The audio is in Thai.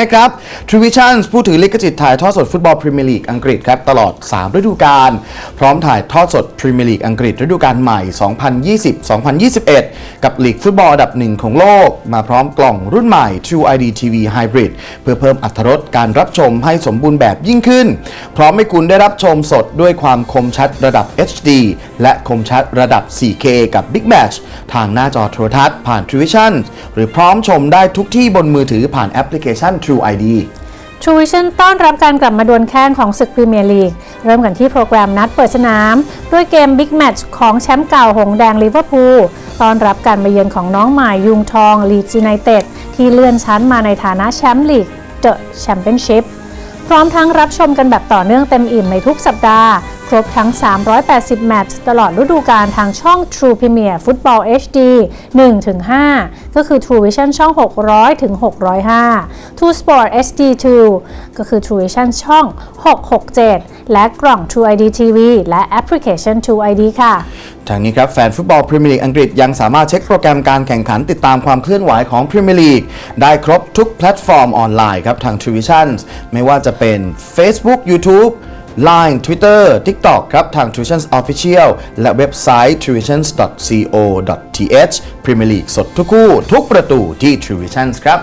นะครับ True Vision ผู้ถือลิขสิทธิ์ถ่ายทอดสดฟุตบอลพรีเมียร์ลีกอังกฤษครับตลอด 3 ฤดูกาลพร้อมถ่ายทอดสดพรีเมียร์ลีกอังกฤษฤดูกาลใหม่ 2020-2021 กับลีกฟุตบอลอันดับหนึ่งของโลก มาพร้อมกล่องรุ่นใหม่ True ID TV Hybrid เพื่อเพิ่มอรรถรสการรับชมให้สมบูรณ์แบบยิ่งขึ้น พร้อมให้คุณได้รับชมสดด้วยความคมชัดระดับ HD และคมชัดระดับ 4K กับ Big Match ทางหน้าจอโทรทัศน์ผ่าน True Vision หรือพร้อมชมได้ทุกที่บนมือถือผ่านแอปพลิเคชัน True ID True Vision ต้อนรับการกลับมาดวลแข่งของศึกพรีเมียร์ลีก เริ่มกันที่โปรแกรมนัดเปิดสนาม ด้วยเกม Big Match ของแชมป์เก่าหงแดงลิเวอร์พูลต้อนรับการมาเยือนของน้องใหม่ยุงทองลีด s ยูไนเต็ดที่เลื่อนชั้นมาในฐานะแชมป์ลีก The Championship พพร้อมทั้งรับชมกันแบบต่อเนื่องเต็มอิ่มในทุกสัปดาห์ รบทั้ง 380 แมตช์ตลอดฤดูกาลทางช่อง True Premier Football HD 1-5 ก็คือ True Vision ช่อง 600 ถึง 605 True Sport HD 2 ก็คือ True Vision ช่อง 667 และกล่อง True ID TV และแอปพลิเคชัน True ID ค่ะทางนี้ครับแฟนฟุตบอลพรีเมียร์ลีกอังกฤษยังสามารถเช็คโปรแกรมการแข่งขันติดตามความเคลื่อนไหวของพรีเมียร์ลีกได้ครบทุกแพลตฟอร์มออนไลน์ครับทาง t r u v i s i o n ไม่ว่าจะเป็น Facebook YouTube Line Twitter TikTok ครับ ทาง Tuitions Official และเว็บไซต์ tuition.co.th Premier League สดทุกคู่ ทุกประตูที่ Tuitions ครับ